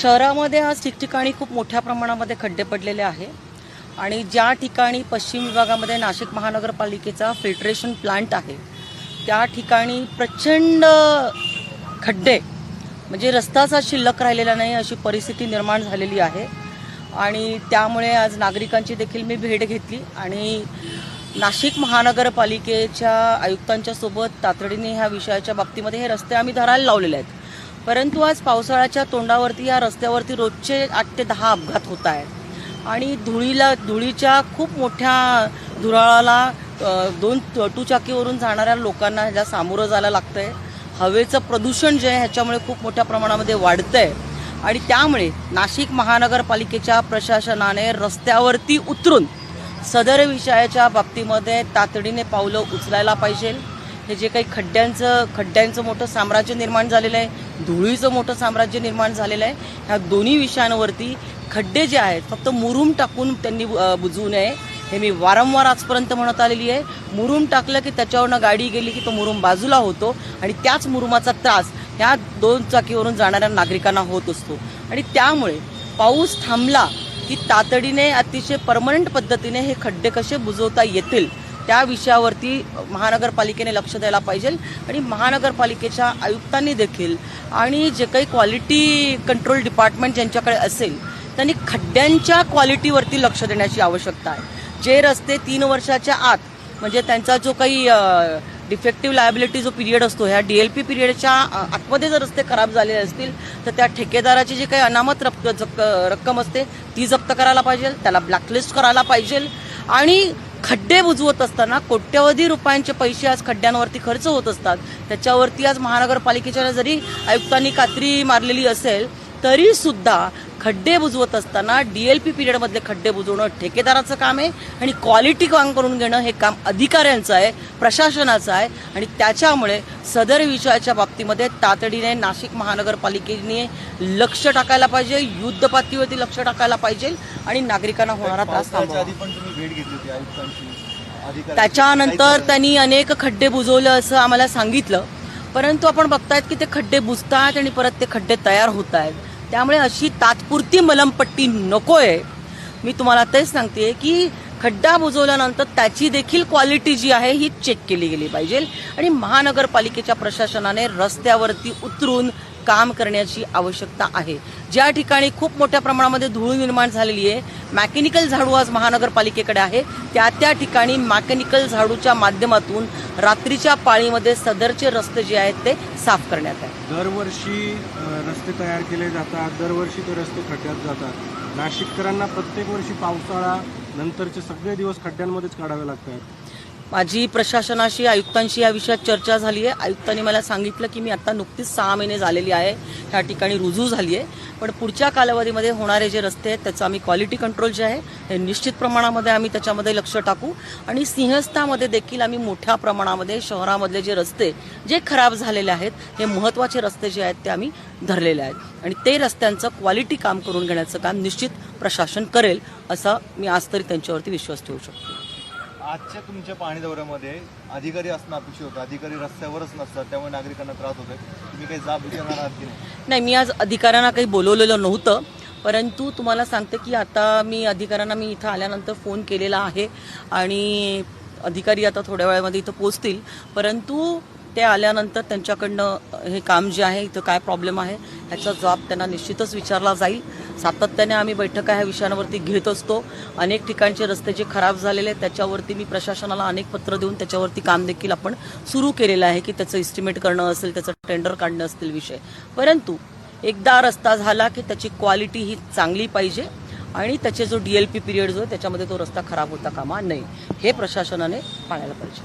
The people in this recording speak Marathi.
शहरामध्ये आज ठिकठिकाणी खूप मोठ्या प्रमाणामध्ये खड्डे पडलेले आहे. आणि ज्या ठिकाणी पश्चिम विभागामध्ये नाशिक महानगरपालिकेचा फिल्ट्रेशन प्लांट आहे त्या ठिकाणी प्रचंड खड्डे म्हणजे रस्ताच आज शिल्लक राहिलेला नाही अशी परिस्थिती निर्माण झालेली आहे. आणि त्यामुळे आज नागरिकांची देखील मी भेट घेतली आणि नाशिक महानगरपालिकेच्या आयुक्तांच्या सोबत तातडीने ह्या विषयाच्या बाबतीमध्ये हे रस्ते आम्ही धरायला लावलेले आहेत. परंतु आज पावसाळ्याच्या तोंडावरती या रस्त्यावरती रोजचे आठ ते दहा अपघात होत आहेत. आणि धुळीला धुळीच्या खूप मोठ्या धुराळाला दोन टूचाकीवरून जाणाऱ्या लोकांना ह्याला सामोरं जायला लागतं आहे हवेचं प्रदूषण जे आहे ह्याच्यामुळे खूप मोठ्या प्रमाणामध्ये वाढतं आहे आणि त्यामुळे नाशिक महानगरपालिकेच्या प्रशासनाने रस्त्यावरती उतरून सदर विषयाच्या बाबतीमध्ये तातडीने पावलं उचलायला पाहिजे. हे जे काही खड्ड्यांचं खड्ड्यांचं मोठं साम्राज्य निर्माण झालेलं आहे धुळीचं मोठं साम्राज्य निर्माण झालेलं आहे ह्या दोन्ही विषयांवरती खड्डे जे आहेत फक्त मुरुम टाकून त्यांनी बुजवू नये हे मी वारंवार आजपर्यंत म्हणत आलेली आहे. मुरूम टाकलं की त्याच्यावरनं गाडी गेली की तो मुरुम बाजूला होतो आणि त्याच मुरुमाचा त्रास ह्या दोन चाकीवरून जाणाऱ्या नागरिकांना होत असतो. आणि त्यामुळे पाऊस थांबला की तातडीने अतिशय परमनंट पद्धतीने हे खड्डे कसे बुजवता येतील त्या विषयावरती महानगरपालिकेने लक्ष द्यायला पाहिजे आणि महानगरपालिकेच्या आयुक्तांनी देखील आणि जे काही क्वालिटी कंट्रोल डिपार्टमेंट ज्यांच्याकडे असेल त्यांनी खड्ड्यांच्या क्वालिटीवरती लक्ष देण्याची आवश्यकता आहे. जे रस्ते तीन वर्षाच्या आत म्हणजे त्यांचा जो काही डिफेक्टिव्ह लायबिलिटी जो पिरियड असतो ह्या डी एल पी पिरियडच्या आतमध्ये जर रस्ते खराब झालेले असतील तर त्या ठेकेदाराची जी काही अनामत रक्क जक- रक्कम असते ती जप्त करायला पाहिजे त्याला ब्लॅकलिस्ट करायला पाहिजे आणि खड्डे बुजवत असताना कोट्यवधी रुपयांचे पैसे आज खड्ड्यांवरती खर्च होत असतात. त्याच्यावरती आज महानगरपालिकेच्या जरी आयुक्तांनी कात्री मारलेली असेल तरी सुद्धा खड्डे बुजवत असताना डीएलपी पिरियड मधले खड्डे बुजवणं ठेकेदाराचं काम आहे आणि क्वालिटी काम करून घेणं हे काम अधिकाऱ्यांचं आहे प्रशासनाचं आहे आणि त्याच्यामुळे सदर विषयाच्या बाबतीमध्ये तातडीने नाशिक महानगरपालिकेने लक्ष टाकायला पाहिजे युद्ध पातळीवरती लक्ष टाकायला पाहिजे आणि नागरिकांना होणारा त्रास थांबवा. त्याच्यानंतर त्यांनी अनेक खड्डे बुजवलं असं आम्हाला सांगितलं. परंतु आपण बघतायत की ते खड्डे बुजतात आणि परत ते खड्डे तयार होत आहेत. त्यामुळे अशी तात्पुरती मलमपट्टी नकोय. मी तुम्हाला तेच सांगते की खड्डा बुजवल्यानंतर त्याची देखील क्वालिटी जी आहे ही चेक केली गेली पाहिजे. आणि महानगरपालिकेच्या प्रशासनाने रस्त्यावरती उतरून काम करण्याची आवश्यकता आहे. ज्या ठिकाणी खूप मोठ्या प्रमाणामध्ये धूळ निर्माण झालेली आहे मॅकॅनिकल झाडू आज महानगरपालिकेकडे आहे. त्या त्या ठिकाणी मॅकॅनिकल झाडूच्या माध्यमातून रात्रीच्या पाळीमध्ये सदरचे रस्ते जे आहेत ते साफ करण्यात आहे दरवर्षी रस्ते तयार केले जातात. दरवर्षी ते रस्ते खड्ड्यात जातात. नाशिककरांना प्रत्येक वर्षी पावसाळा नंतरचे सगळे दिवस खड्ड्यांमध्येच काढावे लागतात. माझी प्रशासनाशी आयुक्तांशी या विषयात चर्चा झाली आहे आयुक्तांनी मला सांगितलं की मी आता नुकतीच सहा महिने झालेली आहे. ह्या ठिकाणी रुजू झाली आहे पण पुढच्या कालावधीमध्ये होणारे जे रस्ते आहेत त्याचं आम्ही क्वालिटी कंट्रोल जे आहे हे निश्चित प्रमाणामध्ये आम्ही त्याच्यामध्ये लक्ष टाकू. आणि सिंहस्थामध्ये देखील आम्ही मोठ्या प्रमाणामध्ये शहरामधले जे रस्ते जे खराब झालेले आहेत हे महत्त्वाचे रस्ते जे आहेत ते आम्ही धरलेले आहेत. आणि ते रस्त्यांचं क्वालिटी काम करून घेण्याचं काम निश्चित प्रशासन करेल असा मी आज तरी त्यांच्यावरती विश्वास ठेवू शकतो. आजच्या तुमच्या पाणी दौऱ्यामध्ये अधिकारी असणं अपेक्षित होतं. अधिकारी रस्त्यावरच नसतात त्यामुळे नागरिकांना त्रास होतोय. तुम्ही काही जाब विचारणार आहात की नाही? नाही मी आज अधिकाऱ्यांना काही बोलवलेलं नव्हतं परंतु तुम्हाला सांगते की आता मी अधिकाऱ्यांना मी इथं आल्यानंतर फोन केलेला आहे आणि अधिकारी आता थोड्या वेळामध्ये इथं पोचतील परंतु ते आल्यानंतर त्यांच्याकडनं हे काम जे आहे इथं काय प्रॉब्लेम आहे ह्याचा जबाब त्यांना निश्चितच विचारला जाईल. सातत्याने आम्ही बैठका ह्या विषयांवरती घेत असतो. अनेक ठिकाणचे रस्ते जे खराब झालेले आहेत त्याच्यावरती मी प्रशासनाला अनेक पत्र देऊन त्याच्यावरती काम देखील आपण सुरू केलेलं आहे की त्याचं इस्टिमेट करणं असेल त्याचं टेंडर काढणं असतील विषय. परंतु एकदा रस्ता झाला की त्याची क्वालिटी ही चांगली पाहिजे आणि त्याचे जो डीएलपी पिरियड जो आहे त्याच्यामध्ये तो रस्ता खराब होता कामा नये. हे प्रशासनाने पाळायला पाहिजे.